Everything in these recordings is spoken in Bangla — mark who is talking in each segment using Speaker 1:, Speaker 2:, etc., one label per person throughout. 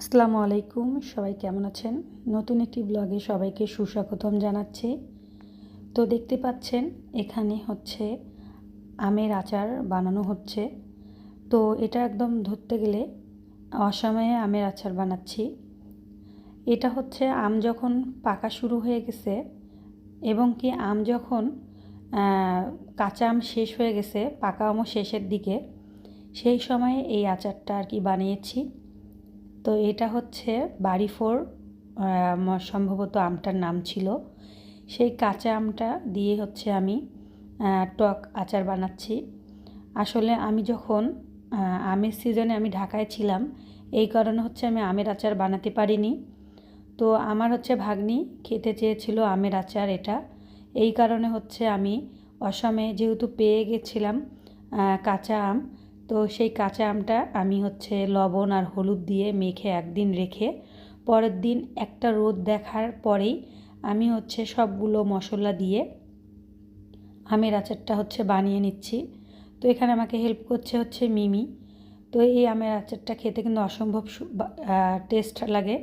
Speaker 1: আসসালামু আলাইকুম, সবাই কেমন আছেন? নতুন একটি ব্লগে সবাইকে সুস্বাগতম জানাচ্ছি। তো দেখতে পাচ্ছেন, এখানে হচ্ছে আমের আচার বানানো হচ্ছে। তো এটা একদম ধরতে গেলে অসময়ে আমের আচার বানাচ্ছি। এটা হচ্ছে আম যখন পাকা শুরু হয়ে গেছে এবং কি আম যখন কাঁচা আম শেষ হয়ে গেছে, পাকা আমও শেষের দিকে, সেই সময়ে এই আচারটা আর কি বানিয়েছি। তো এটা হচ্ছে বাড়ি ফোর সম্ভবত আমটার নাম ছিল। সেই কাঁচা আমটা দিয়ে হচ্ছে আমি টক আচার বানাচ্ছি। আসলে আমি যখন আমের সিজনে আমি ঢাকায় ছিলাম, এই কারণে হচ্ছে আমি আমের আচার বানাতে পারিনি। তো আমার হচ্ছে ভাগ্নি খেতে চেয়েছিল আমের আচার এটা। এই কারণে হচ্ছে আমি অসমে যেহেতু পেয়ে গেছিলাম কাঁচা আম তো সেই কাঁচা আমটা আমি হচ্ছে লবণ আর হলুদ দিয়ে মেখে একদিন রেখে পরের দিন একটা রোদ দেখার পরেই আমি হচ্ছে সবগুলো মশলা দিয়ে আমের আচারটা হচ্ছে বানিয়ে নিচ্ছি। তো এখানে আমাকে হেল্প করছে হচ্ছে মিমি। তো এই আমের আচারটা খেতে কিন্তু অসম্ভব টেস্ট লাগে।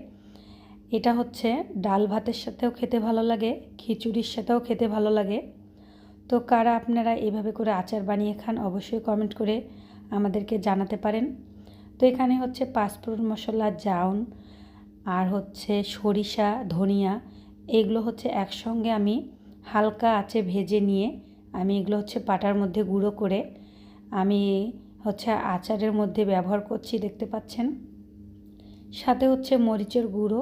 Speaker 1: এটা হচ্ছে ডাল ভাতের সাথেও খেতে ভালো লাগে, খিচুড়ির সাথেও খেতে ভালো লাগে। তো কারা আপনারা এভাবে করে আচার বানিয়ে খান অবশ্যই কমেন্ট করে আমাদেরকে জানাতে পারেন। তো এখানে হচ্ছে পাঁচফোড়ন মশলা, জাউন আর হচ্ছে সরিষা, ধনিয়া, এগুলো হচ্ছে একসঙ্গে আমি হালকা আঁচে ভেজে নিয়ে আমি এগুলো হচ্ছে পাটার মধ্যে গুঁড়ো করে আমি হচ্ছে আচারের মধ্যে ব্যবহার করছি, দেখতে পাচ্ছেন। সাথে হচ্ছে মরিচের গুঁড়ো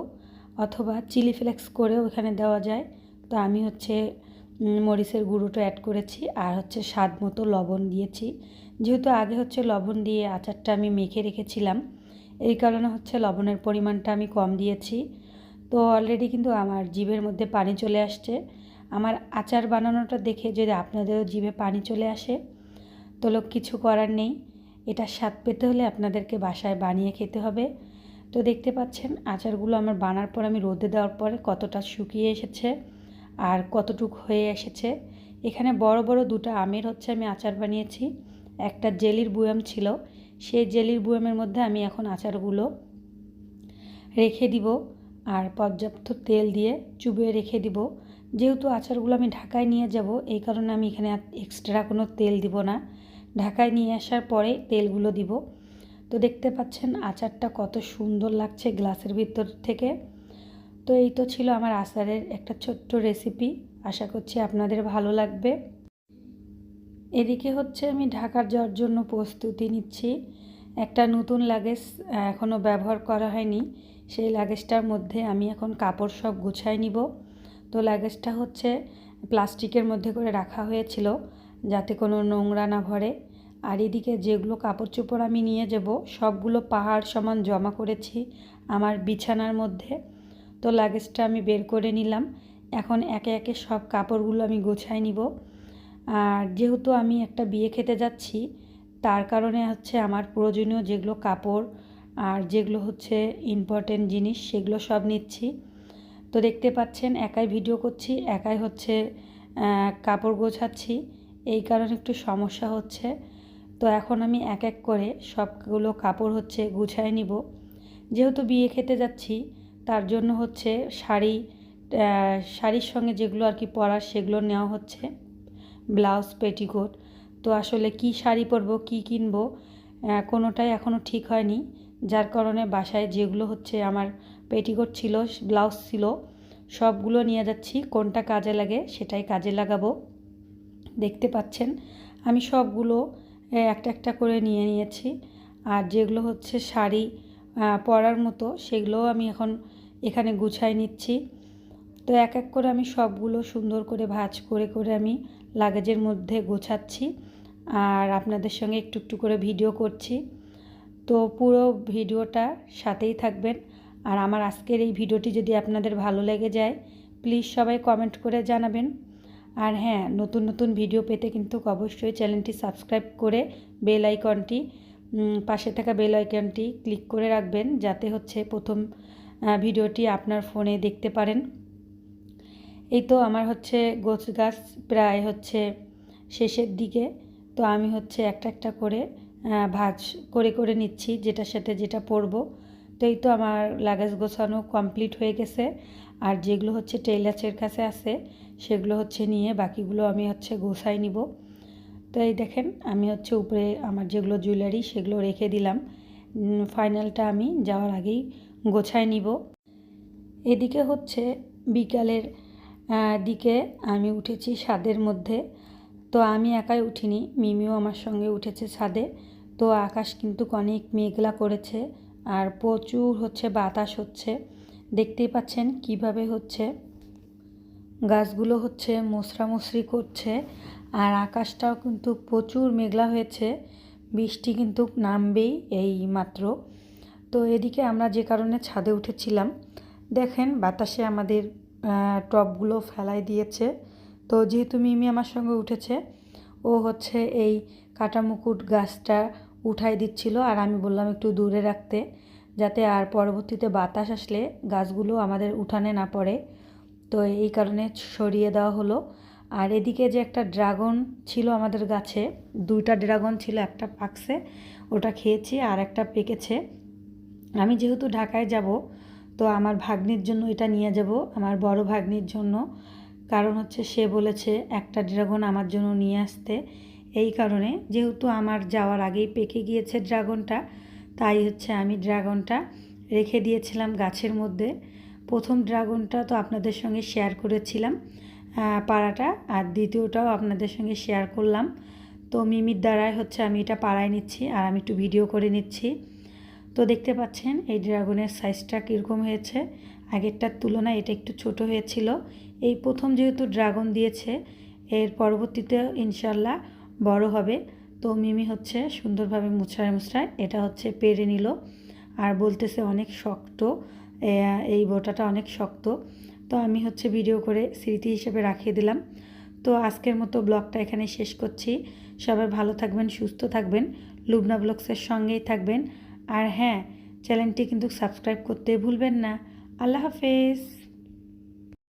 Speaker 1: অথবা চিলি ফ্লেক্স করেও এখানে দেওয়া যায়। তো আমি হচ্ছে মরিচের গুঁড়োটা অ্যাড করেছি আর হচ্ছে স্বাদ মতো লবণ দিয়েছি। যেহেতু আগে হচ্ছে লবণ দিয়ে আচারটা আমি মেখে রেখেছিলাম, এই কারণে হচ্ছে লবণের পরিমাণটা আমি কম দিয়েছি। তো অলরেডি কিন্তু আমার জিভের মধ্যে পানি চলে আসছে। আমার আচার বানানোটা দেখে যদি আপনাদেরও জিভে পানি চলে আসে, তো লোক কিছু করার নেই। এটা স্বাদ পেতে হলে আপনাদেরকে বাসায় বানিয়ে খেতে হবে। তো দেখতে পাচ্ছেন আচারগুলো আমার বানার পর আমি রোদে দেওয়ার পরে কতটা শুকিয়ে এসেছে আর কতটুক হয়ে এসেছে। এখানে বড় বড় দুটো আমের হচ্ছে আমি আচার বানিয়েছি। একটা জেলির বুয়াম ছিল, সেই জেলির বুয়ামের মধ্যে আমি এখন আচারগুলো রেখে দিব আর পর্যাপ্ত তেল দিয়ে চুবিয়ে রেখে দিব। যেহেতু আচারগুলো আমি ঢাকায় নিয়ে যাব, এই কারণে আমি এখানে এক্সট্রা কোনো তেল দিব না। ঢাকায় নিয়ে আসার পরে তেলগুলো দিব। তো দেখতে পাচ্ছেন আচারটা কত সুন্দর লাগছে গ্লাসের ভিতর থেকে। তো এই তো ছিল আমার আচারের একটা ছোট্ট রেসিপি আশা করছি আপনাদের ভালো লাগবে। এদিকে হচ্ছে আমি ঢাকার যাওয়ার জন্য প্রস্তুতি নিচ্ছি। একটা নতুন লাগেজ এখনও ব্যবহার করা হয়নি। সেই লাগেজটার মধ্যে আমি এখন কাপড় সব গুছাই নিব। তো লাগেজটা হচ্ছে প্লাস্টিকের মধ্যে করে রাখা হয়েছিল, যাতে কোনো নোংরা না ভরে। আর এদিকে যেগুলো কাপড় চোপড় আমি নিয়ে যাব, সবগুলো পাহাড় সমান জমা করেছি আমার বিছানার মধ্যে। তো লাগেজটা আমি বের করে নিলাম। এখন একে একে সব কাপড়গুলো আমি গোছাই নিব। আর যেহেতু আমি একটা বিয়ে খেতে যাচ্ছি, তার কারণে হচ্ছে আমার প্রয়োজনীয় যেগুলো কাপড় আর যেগুলো হচ্ছে ইম্পর্টেন্ট জিনিস, সেগুলো সব নিচ্ছি। তো দেখতে পাচ্ছেন, একাই ভিডিও করছি, একাই হচ্ছে কাপড় গোছাচ্ছি। এই কারণে একটু সমস্যা হচ্ছে। তো এখন আমি এক এক করে সবগুলো কাপড় হচ্ছে গুছায় নিব। যেহেতু বিয়ে খেতে যাচ্ছি, তার জন্য হচ্ছে শাড়ি শাড়ির সঙ্গে যেগুলো আর কি পরার সেগুলো নেওয়া হচ্ছে। Blouse, petticoat. তো আসলে কি শাড়ি পরবো, কি কিনবো কোনোটাই এখনও ঠিক হয়নি। যার কারণে বাসায় যেগুলো হচ্ছে আমার পেটিকোট ছিল, ব্লাউজ ছিল, সবগুলো নিয়ে যাচ্ছি। কোনটা কাজে লাগে সেটাই কাজে লাগাবো। দেখতে পাচ্ছেন, আমি সবগুলো একটা একটা করে নিয়ে নিয়েছি। আর যেগুলো হচ্ছে শাড়ি পরার মতো, সেগুলোও আমি এখন এখানে গুছাই নিচ্ছি। তো এক এক করে আমি সবগুলো সুন্দর করে ভাজ করে করে আমি লাগেজের মধ্যে গোছাচ্ছি আর আপনাদের সঙ্গে একটু একটু করে ভিডিও করছি। তো পুরো ভিডিওটা সাথেই থাকবেন। আর আমার আজকের এই ভিডিওটি যদি আপনাদের ভালো লেগে যায় প্লিজ সবাই কমেন্ট করে জানাবেন। আর হ্যাঁ নতুন নতুন ভিডিও পেতে কিন্তু অবশ্যই চ্যানেলটি সাবস্ক্রাইব করে বেল আইকনটি পাশে থাকা বেল আইকনটি ক্লিক করে রাখবেন, যাতে হচ্ছে প্রথম ভিডিওটি আপনার ফোনে দেখতে পারেন। এই তো আমার হচ্ছে গোছ গাছ প্রায় হচ্ছে শেষের দিকে। তো আমি হচ্ছে একটা একটা করে ভাজ করে করে নিচ্ছি যেটার সাথে যেটা পরবো। তো এই তো আমার লাগেজ গোছানো কমপ্লিট হয়ে গেছে। আর যেগুলো হচ্ছে টেইলার্সের কাছে আছে, সেগুলো হচ্ছে নিয়ে বাকিগুলো আমি হচ্ছে গোছাই নিব। তো এই দেখেন, আমি হচ্ছে উপরে আমার যেগুলো জুয়েলারি সেগুলো রেখে দিলাম। ফাইনালটা আমি যাওয়ার আগেই গোছায় নিব। এদিকে হচ্ছে বিকালের দিকে আমি উঠেছি ছাদের মধ্যে। তো আমি একাই উঠিনি, মিমিও আমার সঙ্গে উঠেছে ছাদে। তো আকাশ কিন্তু অনেক মেঘলা করেছে আর প্রচুর হচ্ছে বাতাস হচ্ছে। দেখতেই পাচ্ছেন কীভাবে হচ্ছে। গাছগুলো হচ্ছে মশরামশরি করছে আর আকাশটাও কিন্তু প্রচুর মেঘলা হয়েছে। বৃষ্টি কিন্তু নামবেই এই মাত্র। তো এদিকে আমরা যে কারণে ছাদে উঠেছিলাম, দেখেন বাতাসে আমাদের আহ, টবগুলো ফেলাই দিয়েছে। তো যেহেতু মিমি আমার সঙ্গে উঠেছে ও হচ্ছে এই কাটামুকুট গাছটা উঠাই দিচ্ছিল আর আমি বললাম একটু দূরে রাখতে যাতে আর পরবর্তীতে বাতাস আসলে গাছগুলো আমাদের উঠানে না পড়ে। তো এই কারণে সরিয়ে দেওয়া হলো। আর এদিকে যে একটা ড্রাগন ছিল আমাদের গাছে দুইটা ড্রাগন ছিল একটা পাকছে ওটা খেয়েছি আর একটা পেকেছে। আমি যেহেতু ঢাকায় যাব তো আমার ভাগ্নির জন্য এটা নিয়ে যাব, আমার বড় ভাগ্নির জন্য। কারণ হচ্ছে সে বলেছে, একটা ড্রাগন আমার জন্য নিয়ে আসতে। এই কারণে যেহেতু আমার যাওয়ার আগেই পেকে গিয়েছে ড্রাগনটা, তাই হচ্ছে আমি ড্রাগনটা রেখে দিয়েছিলাম গাছের মধ্যে। প্রথম ড্রাগনটা তো আপনাদের সঙ্গে শেয়ার করেছিলাম পাড়াটা, আর দ্বিতীয়টাও আপনাদের সঙ্গে শেয়ার করলাম। তো মিমির দ্বারাই হচ্ছে আমি এটা পাড়ায় নিচ্ছি, আর আমি একটু ভিডিও করে নিচ্ছি। তো দেখতে পাচ্ছেন এই ড্রাগনের সাইজটা কীরকম হয়েছে? আগেরটার তুলনায় এটা একটু ছোট হয়েছিল। এই প্রথম যেহেতু ড্রাগন দিয়েছে, এর পরবর্তীতে ইনশাল্লাহ বড় হবে। তো মিমি হচ্ছে সুন্দরভাবে মুছড়ায় মুছড়ায় এটা হচ্ছে পেরে নিল। আর বলতেছে অনেক শক্ত এই বোটাটা অনেক শক্ত। তো আমি হচ্ছে ভিডিও করে স্মৃতি হিসেবে রাখিয়ে দিলাম। তো আজকের মতো ব্লগটা এখানে শেষ করছি। সবাই ভালো থাকবেন, সুস্থ থাকবেন। লুবনা ব্লগসের সঙ্গেই থাকবেন। আর হ্যাঁ চ্যানেলটি কিন্তু সাবস্ক্রাইব করতে ভুলবেন না। আল্লাহ হাফেজ।